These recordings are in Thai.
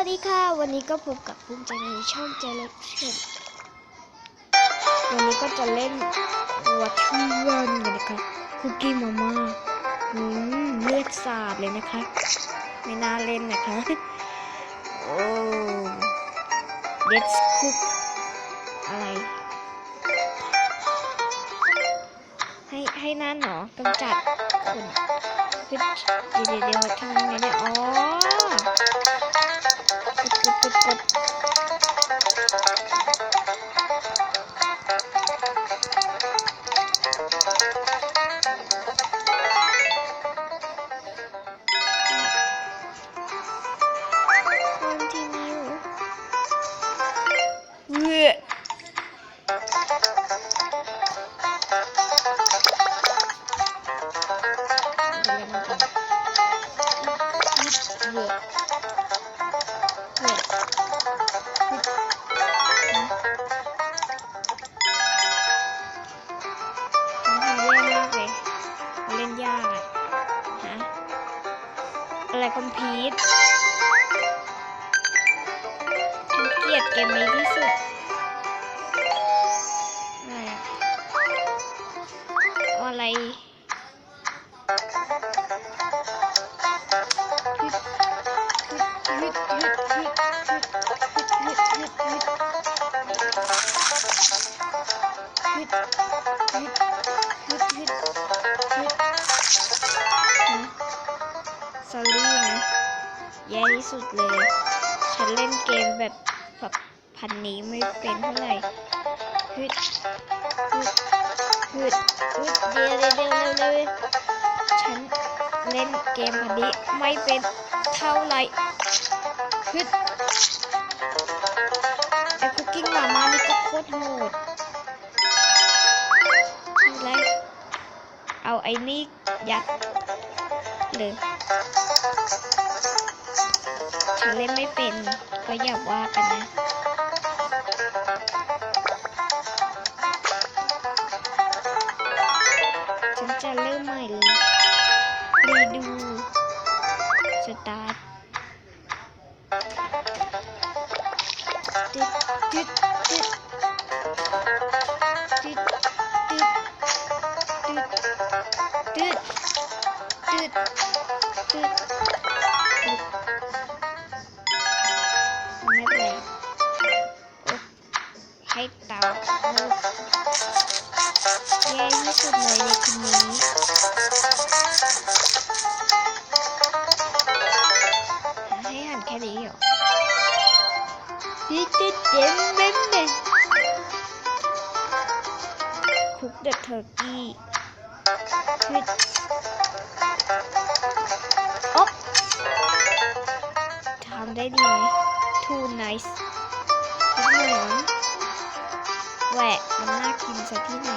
วัสดีค่ะ วันนี้ก็พบกับภูมิใจในช่องเจเล็กเชนวันนี้ก็จะเล่นวัตถุวันกันนะคะคุกกี้มาม่าอืมเลือดสาดเลยนะคะไม่น่าเล่นนะคะโอ้เด็ดคุกอะไร ให้ให้นั่นเหรอกำจัดคนเดี๋ยวเดี๋ยวเดี๋ยวทำยังไงเนี่ยอ๋อ คอมพีทฉันเกลียดเกมนี้ที่สุดอะไร สุดเลย ฉันเล่นเกมแบบแบบพันนี้ไม่เป็นเท่าไหร่ฮึดฮึดฮึดฮึดเดี๋ยวเดี๋ยวเดี๋ยวเร็วเร็วฉันเล่นเกมพันนี้ไม่เป็นเท่าไหร่ฮึดไอ้คุกกิ้งมามานี่ก็โคตรโหดอะไรเอาไอ้นี่ยัดเลย ฉันเล่นไม่เป็นก็อย่าว่ากันนะฉันจะเริ่มใหม่เลยรีดูสตาร์ทตึ๊ดตึ๊ดตึ๊ดตึ๊ดตึ๊ดตึ๊ดตึ๊ดตึ๊ดตึ๊ด แย่ที่สุดเลยในคืนนี้ให้หันแค่นี้เหรอดิ๊ดิเจมเบมเบมคุกเดอะเทอร์กี้คือโอ๊ทำได้ดีไหม too nice นิดหนึ่ง แหวะมันน่ากินซะที่ไหน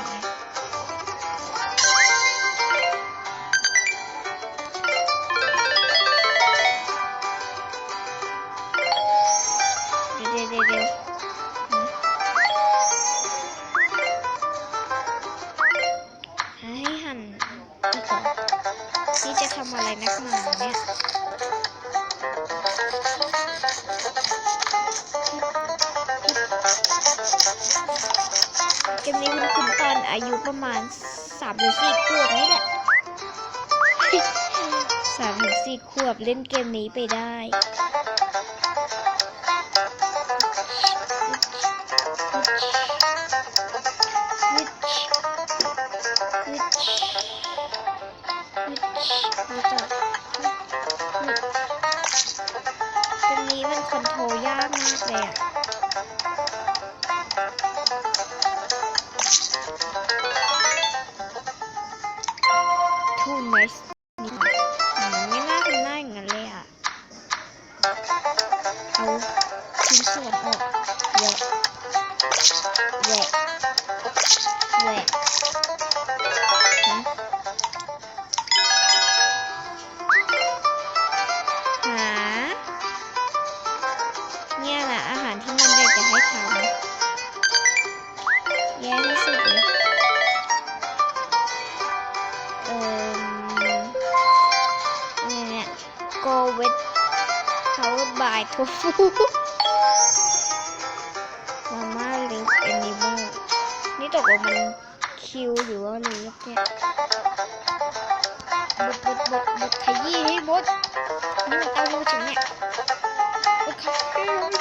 อายุประมาณสามหรือสี่ขวบนี่แหละสามถึงสี่ขวบเล่นเกมนี้ไปได้เกมนี้มันคอนโทรลยากมากเลยอะ แหวะแหวะฮะหาเนี่ยแหละอาหารที่มันอยากจะให้ทำแย่ที่สุดเลยเอ่อเนี่ยเนี่ย go with powered by tofu ตกลงมันคิวหรือว่าลิฟเนี่ยบดบดบดบดขยี้ให้บดนี่มันเต้าหู้จริงเนี่ยบดขยี้ให้บด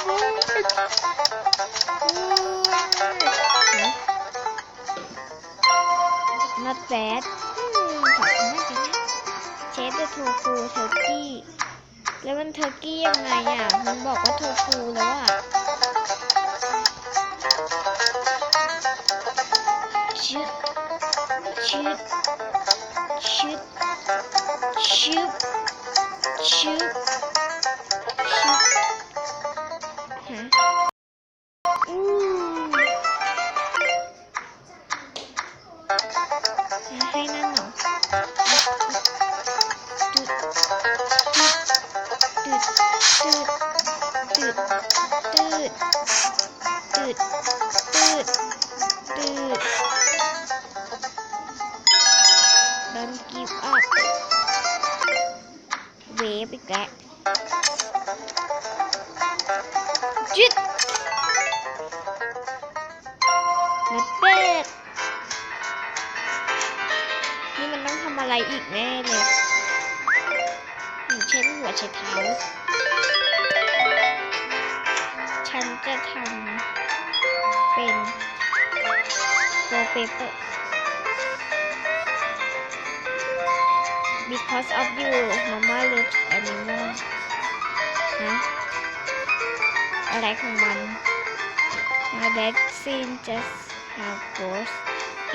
โอ้ย not bad อืมขอบคุณมาเลยนะเชฟเดอะโทฟูเทอร์กี้ แล้วมันเทอร์กี้ยังไงอะ มันบอกว่าโทฟูแล้วอะ ชึดชึดชึบชึบชึบฮะอืมให้นั่นเหรอตึดตึดตึดตึดตึดตึดตึ ฟอีกแล้วจุดนัดเป็ดนี่มันต้องทำอะไรอีกแน่เลยอย่างเช่นหัวใช้เท้า ฉันจะทำเป็นโวลเปเปอร์ because of you mama loves animal ฮะอะไรของมัน Now that scene just how gross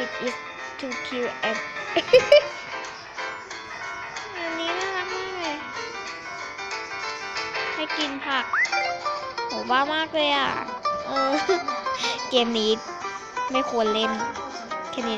it is to kill and อันนี้น่ารักมากเลย ให้กินผักโหบ้ามากเลยอะ เออ เกมนี้ไม่ควรเล่นแค่นี้